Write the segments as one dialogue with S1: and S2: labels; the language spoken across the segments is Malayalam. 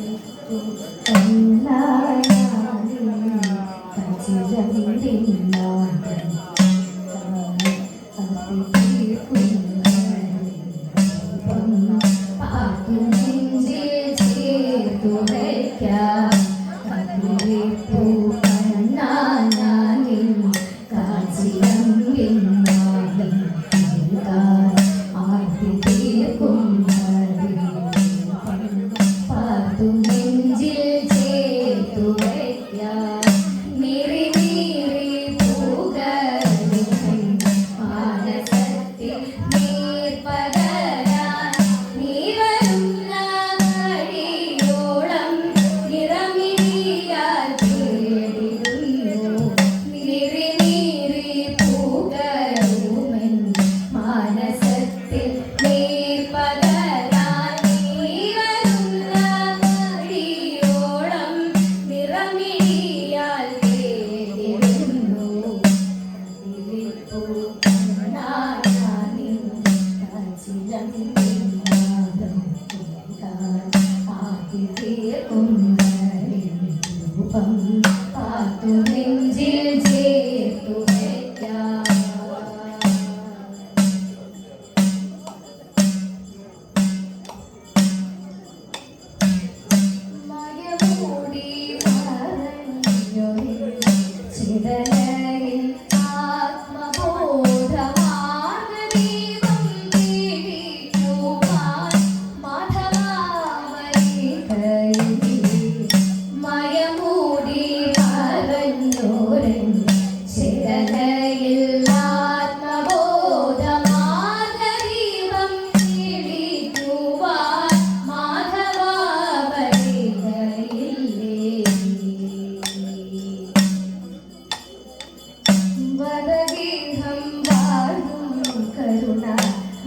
S1: ആർത്തി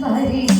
S1: വരി